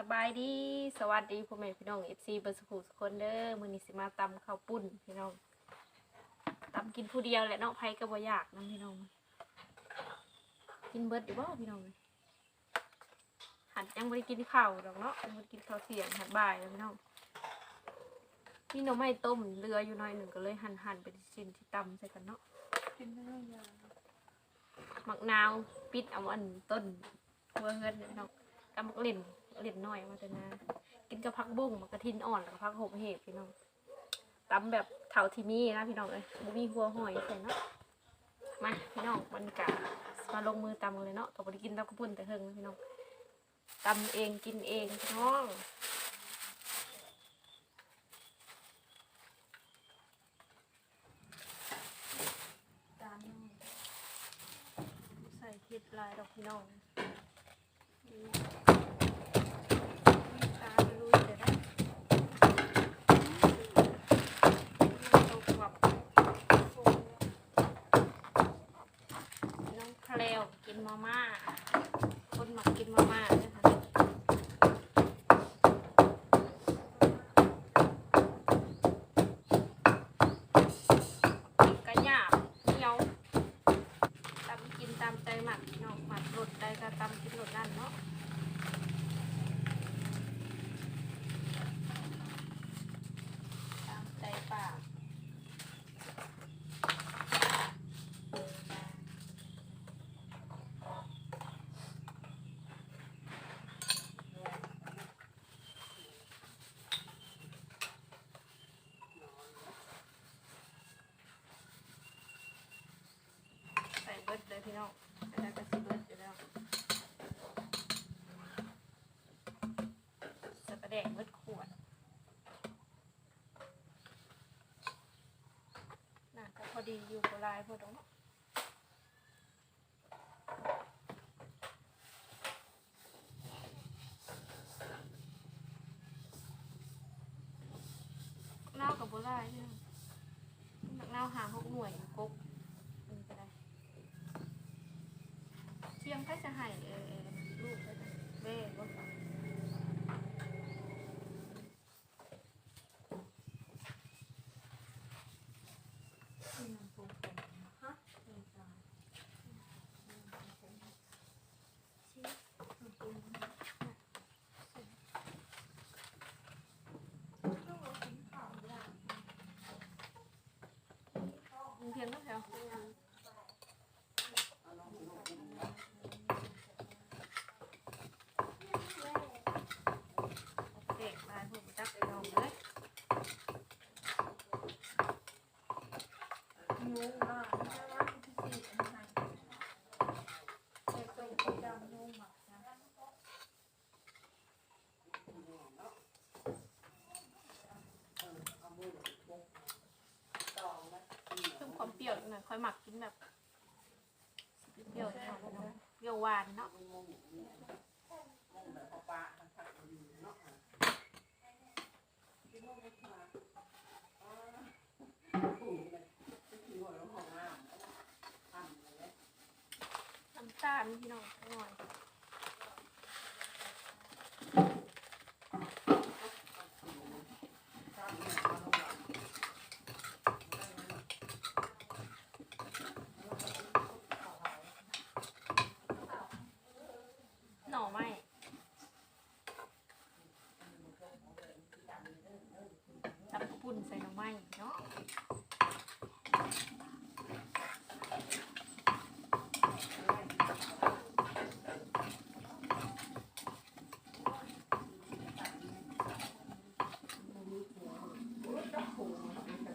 สบายดีสวัสดีพ่อแม่พี่น้องเอฟซีเบอร์สกูสคนเด้อมื้อนี้สิมาตำข้าวปุ้นพี่น้องตำกินผู้เดียวแหละเนาะไผก็บ่อยากนํพี่น้อง กินเบิดอยู่บ่พี่น้องหัดยังบ่ได้กินข้าวดอกเนาะยังบ่ได้กินข้าวเที่ยงหัดบ่ายแล้วพี่น้องมีหน่อไม้ต้มเหลืออยู่หน่อยหนึงก็เลยหั่นๆเป็นชิ้นที่ตำใส่กันเนาะกินไม่ได้ยามักนาวปิดเอาอันต้นหัวเงินเนี่ยพี่น้องกำมักเล่น เล่นน้อยมาแต่นากินกับผักบุ้งกระทินอ่อนแล้วก็ผักโหบเห็บพี่น้องตำแบบเถาทีมีนะพี่น้องเลยบ่มีหัวหอยใส่เนาะมาพี่น้องบรรยากาศมาลงมือตำกันเลยเนาะต่อไปกินตำกระปุ่นแต่เฮิงนะพี่น้องตำเองกินเองพี่น้องตามน้องใส่เห็ดลายดอกพี่น้อง ตาลุยเดี๋ยวได้ตกแบบน้องแคลวกินมาม่า คนหมักกินมาม่าด้วยค่ะกระหยาบเหนียวตำกินตามใจหมักเนาะหมักรสใดก็ตำกินรสนั่นเนาะ ตามใจปากใส่ เบิดเลยพี่น้องแล้วก็สิเบิดอยู่แล้วสะกระแดงเบิดขวดน่าจะพอดีอยู่กับลายพอดอกเนาะเน่ากับโบลายเนี่ยนักเน่าหาหกหน่วยอยู่กกมันก็ได้เชียงก็จะให้เออลูกก็จะเบ้บ่ฟัง ที่มันปรุงเป็นฮะเป็นจานมันปรุงต้องเอากินข้าวได้ มึงเพียงก็แถวเด็กลายผมจับไปลองเลย ยุงอะไม่ใช่ว่าที่สี่อันไหนแต่ตัวประจำยุงอะนะ เพิ่มความเปรี้ยวหน่ อยหมักกินแบบเปรี้ยวหน่อยเนาะเปรี้ยวหวานเนาะน้ำตาลพี่น้องหน่อยหน่อไม้ตับปุ่นใส่หน่อ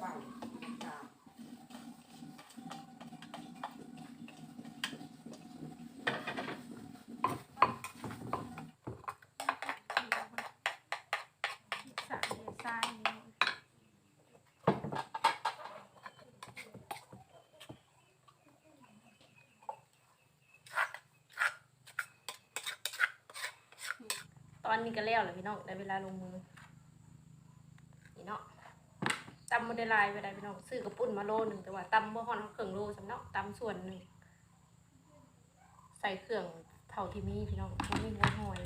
ไม้เนาะ สายทรายนี่ ตอนนี้ก็แล้วแหละพี่น้องได้เวลาลงมือนี่เนาะตำมันได้ลายไปได้พี่น้องซื้อกระปุ่นมาโลหนึ่งแต่ว่าตำบ่ฮอนเครื่องโลสำเนาะตำส่วนหนึ่งใส่เครื่องเท่าที่มีพี่น้องบ่มีหัวหอย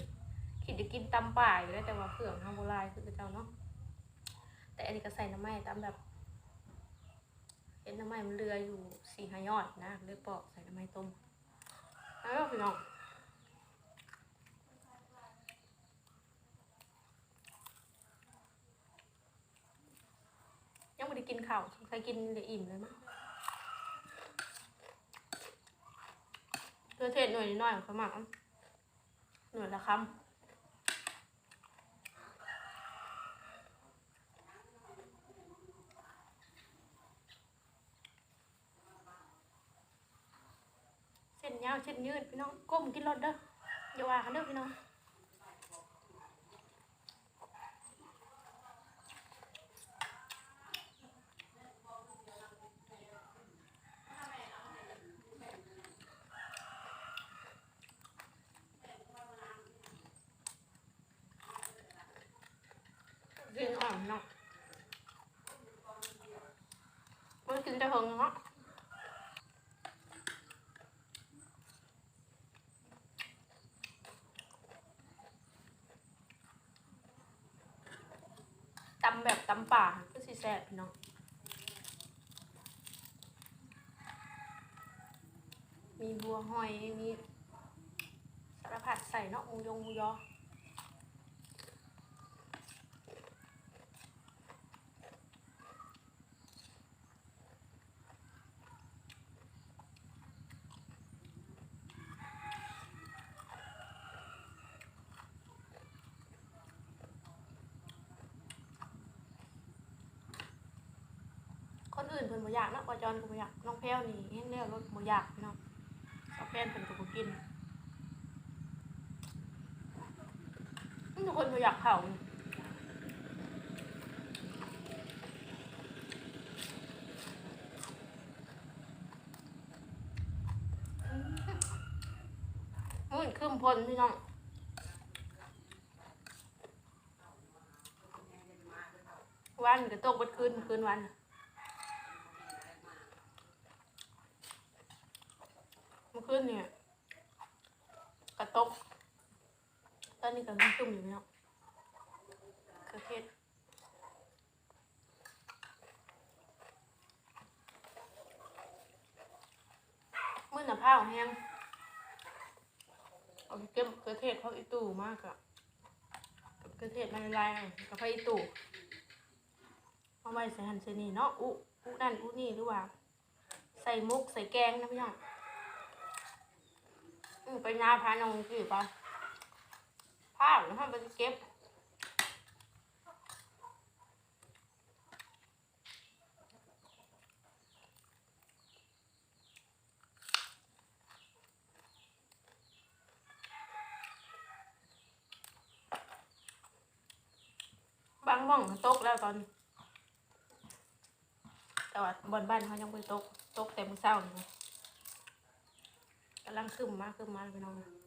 คิดจะกินตำป่าอยู่แล้วแต่ว่าเครื่องทางโบราณคือเจ้าเนาะแต่อันนี้ก็ใส่น้ำไม้ตำแบบเห็นน้ำไม้มันเรืออยู่สี่ห้ายอดนะเลยปอกใส่น้ำไม้ต้มแล้วพี่น้องยังไม่ได้ กินข้าวสงสัยกินเดี๋ยวอิ่มเลยมั้งเพื่อเทศหน่วยนิดหน่อยของเขาหมักหน่วยละคำเส้นยาวเส้นยืดพี่น้องก้มกินรถเด้ออย่าว่ากันเด้อพี่น้องกินอ่อนเนาะมันกินแต่เหิงเนาะ ตำป่าก็สิแซ่บพี่น้องมีบัวหอยมีสารพัดใส่เนาะหมูยงหมูยอ คนอื่นเพิ่นบ่อยากเนาะปอจอนก็บ่อยากน้องแพ้วนี่เห็นแล้วรถบ่อยากพี่น้องสาวแป้นเพิ่นก็บ่กินทุกคนบ่อยากเผานี่มื้อคืมพลพี่น้องวันก็ตกบัดคืนคืนวันน่ะ เมื่อคืนเนี่ยกระตก ตอนนี้ก็มีซุ่มอยู่เนาะกระเทศมื่อหน้าผ้าแห้งเอาเก็บกระเทศเขาอีตู่มากอะกระเทศมันลายกับพระอีตู่เอาไว้ใส่หันใส่นี่เนาะอุอุนั่นอุนี่หรือว่า ใส่มุกใส่แกงนะพี่น้อง อืมไปนาพานองกี่ปะผ้าหรือผ้าไปเก็บบางม่องตกแล้วตอน แต่ว่าบนบ้านเขายังไม่ตก ตกแต่มื้อเช้านี่นะ กำลังขึ้นมากขึ้นมาไปน้องคิด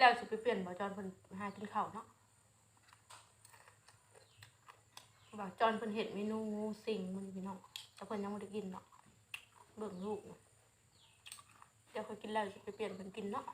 แล้วสิไปเปลี่ยนบ่จอนเพิ่นหากินข้าวเนาะบ่จอนเพิ่นเห็ดเมนูงูสิงมันพี่น้องแต่เพิ่นยังไม่ได้กินเนาะเบิ่งลูกน่ะเดี๋ยวค่อยกินแล้วสิไปเปลี่ยนเพิ่นกินเนาะ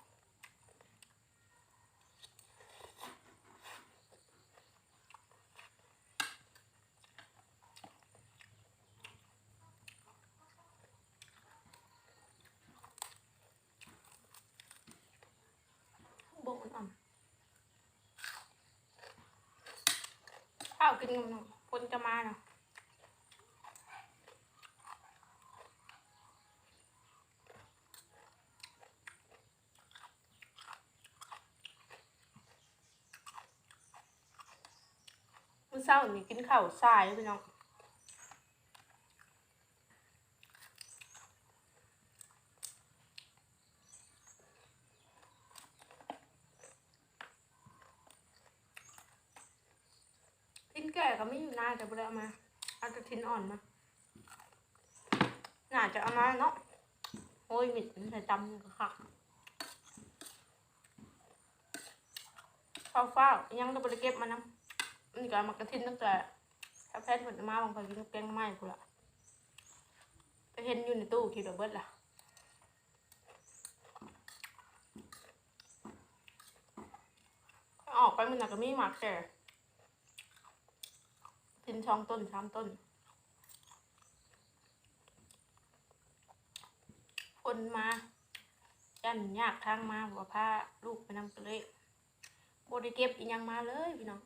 กิคนจะมาเนาะเมื่อเช้านี่กินข้าวสายพี่น้อง ก่ก็ไม่อยู่นานแต่บ่ได้เอามาเอาแต่ทิ้นอ่อนมาน่าจะเอามาเนาะโอ้ยมิดมันใส่ตำก็คักฟ้าวๆยังต้องไปเก็บมานะมันก็มากระทินตั้งแต่ถ้าแพทย์ผลมาบางคนกินแกงไม้กูละไปเห็นอยู่ในตู้คิดว่าเบิดล่ะออกไปมันน่ะก็มีหมากแต่ ทินช่องต้นสามต้น คนมายันยากทางมาบอกว่าพาลูกไปนำกันเลยโบได้เก็บอีหยังมาเลยพี่น้อง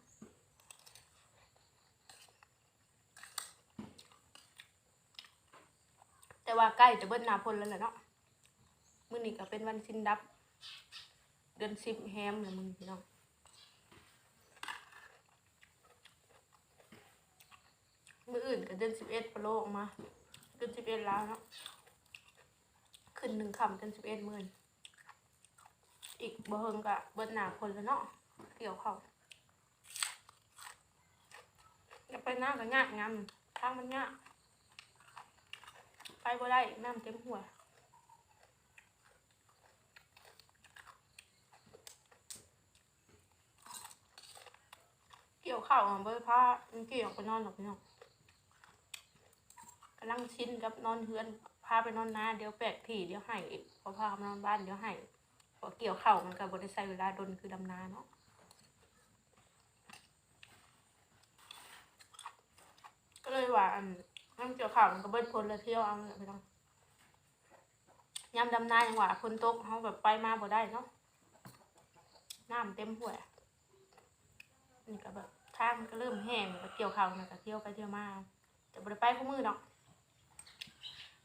แต่ว่าใกล้จะเบิ้ลนาพลแล้วแหละเนาะมื้อนี้ก็เป็นวันสิ้นดับ เดือนสิบแฮมเลยมึงพี่น้อง มืออื่นก็เดือนสิบเอ็ดปโลออกมาเดือนสิบเอ็ดแล้วเนาะขึ้นหนึ่งคำเดือนสิบเอ็ดหมื่นอีกบ่เฮิงกะเบิดหนาคนแล้วเนาะเกี่ยวเขาจะไปหน้าก็ยากงามทางมันยากไปบ่ได้น้ำเต็มหัวเกี่ยวข้าวอะเบอร์ผ้ามันเกี่ยวไปนอนหรอกพี่น้อง กำลังชินกับนอนเฮือนพาไปนอนนาเดี๋ยวแปลกที่เดี๋ยวให้อีกพอพามานอนบ้านเดี๋ยวให้พอเกี่ยวเข้ามันก็บบริใช้เวลาดนคือดำนาเนาะก็เลยว่าอันน้ำเกี่ยวเข้ามันก็เบิดพลแล้วเที่ยวเอาเลยพี่น้องยามดำนาอย่างว่าคนตกเขาแบบไปมาบ่ได้เนาะน้ำเต็มหัวนี่ก็แบบทางก็เริ่มแห้งก็เกี่ยวเข่าวนก็เที่ยวไปเที่ยวมาแต่บ่ได้ไปคู่มือดอก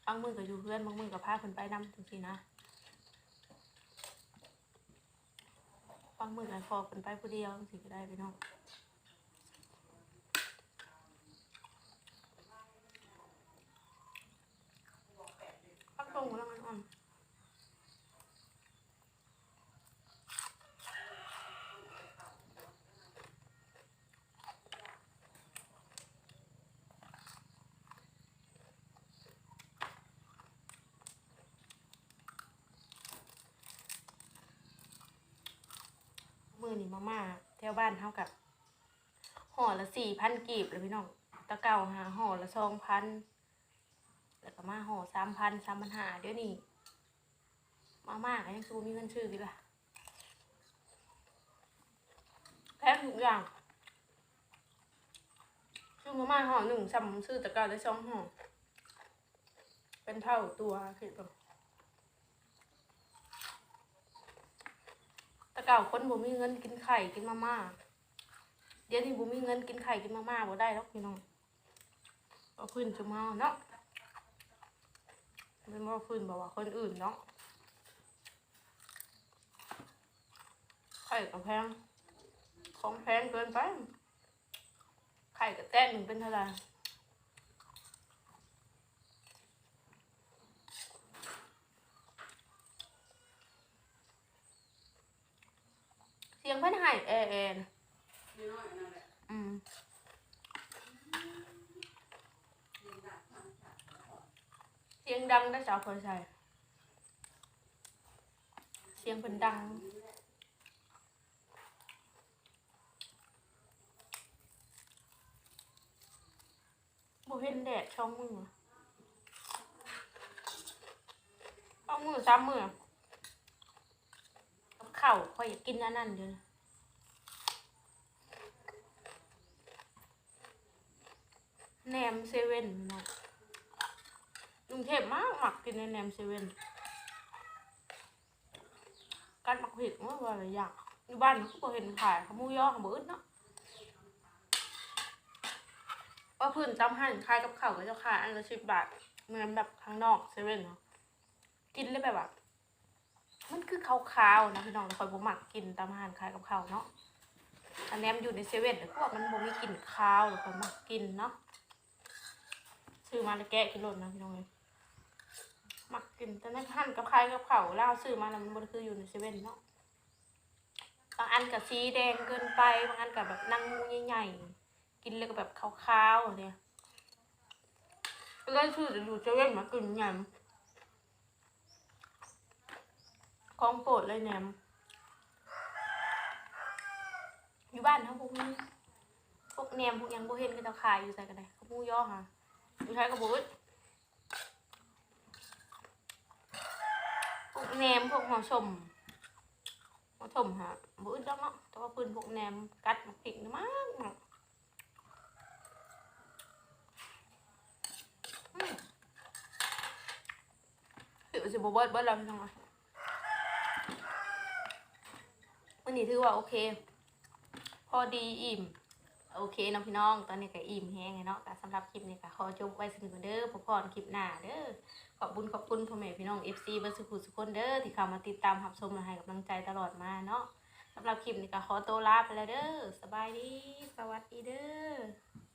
บางมือก็อยู่เพื่อนบางมือก็พาเพิ่นไปนำจังซี่นะบางมือก็ฟอเพิ่นไปผู้เดียวจังซี่ก็ได้ไปน้องพักตรงแล้วมั นี่มาม่าแถวบ้านเท่ากับห่อละสี่พันกีบเลยพี่น้องตะเก่าหาห่อละสองพันแล้วก็มาห่อสามพันสามพันหาเดี๋ยวนี้มาม่าก็ยังซูมีเงินชื่อกี่ละแพงทุกอย่างซื้อมาม่าห่อหนึ่งซ้ำซื้อตะเก่าได้สองห่อเป็นเท่าตัวคิดดูแต่เก่าคนบ่มีเงินกินไข่กินมาม่าเดี๋ยวนี้บ่มีเงินกินไข่กินมาม่าบ่ได้หรอกพี่น้องก็พื้นชุมาเนาะเป็นว่าพื้นบอกว่าคนอื่นเนาะไข่ก็แพงของแพงเกินไปไข่กับแต้มหนึ่งเป็นเท่าไหร่ สียงเพิ่นให้แอแอนอืมเสียงดังได้สาวเคยใส่เสียงเพิ่นดังบ่เห็นแดดช่องมือช่องมือซ้ำมือกับ ข้าวข่อยกินอันนั้นอยู่นะแหนมเซเว่นเนาะกรุงเทพมากหมักกินในแหนมเซเว่นการหมักเผ็ดว่าว่าอะไรอยากอยู่บ้านก็บ่เห็นขายเขาหมูย่อเขาบ่อึดเนาะว่าพื้นจำหั่นคายกับข้าวก็จะขายอันละสิบบาทเหมือนแบบข้างนอกเซเว่นเนาะกินเลยแบบ มันคือขาวๆนะพี่น้องคอยบ่มักกินตามอาหารคล้ายกับข้าวเนาะอันแนมอยู่ในเซเว่นแต่พวกมันบ่มีกลิ่นคาวหรือคนมักกินเนาะซื้อมาแล้วแกะกินรสนนะพี่น้องเลยมักกินแต่นั่นหั่นกับใครกับเขาวแล้วซื้อมาแล้วมันบ่คืออยู่ในเซเว่นเนาะบางอันกับสีแดงเกินไปบางอันกับแบบนั่งใหญ่ๆกินแล้วก็แบบขาวๆเนี่ยก็เลยซื้อจะอยู่เซเว่นมากินยำ ของโปรดเลยแหนมอยู่บ้านเขาพวกนี้พวกแหนมพวกยังบ่เห็นก็จะขายอยู่ใส่กันได้เขาพูย่อค่ะอยู่ใช้กระบุดพวกแหนมพวกหัวชมหัวชมค่ะบุอึดดอกเนาะแต่ว่าปืนพวกแหนมกัดมาพริกมากมากอืมถือว่าสิบ่เบิดเบิดแล้วพี่น้องอะวั นี่ถือว่าโอเค พอดีอิ่ม โอเคน้องพี่น้อง ตอนนี้ก็อิ่มแห้งเนาะแต่สำหรับคลิปนี้ก็ขอจบไว้สนิทกันเด้อพบกันคลิปหน้าเด้อขอบคุณขอบคุณพ่อแม่พี่น้อง FC เบอร์สุขุสุคนเด้อที่เข้ามาติดตามรับชมและให้กำลังใจตลอดมาเนาะสำหรับคลิปนี้ก็ขอตัวลาไปแล้วเด้อสบายดี สวัสดีเด้อ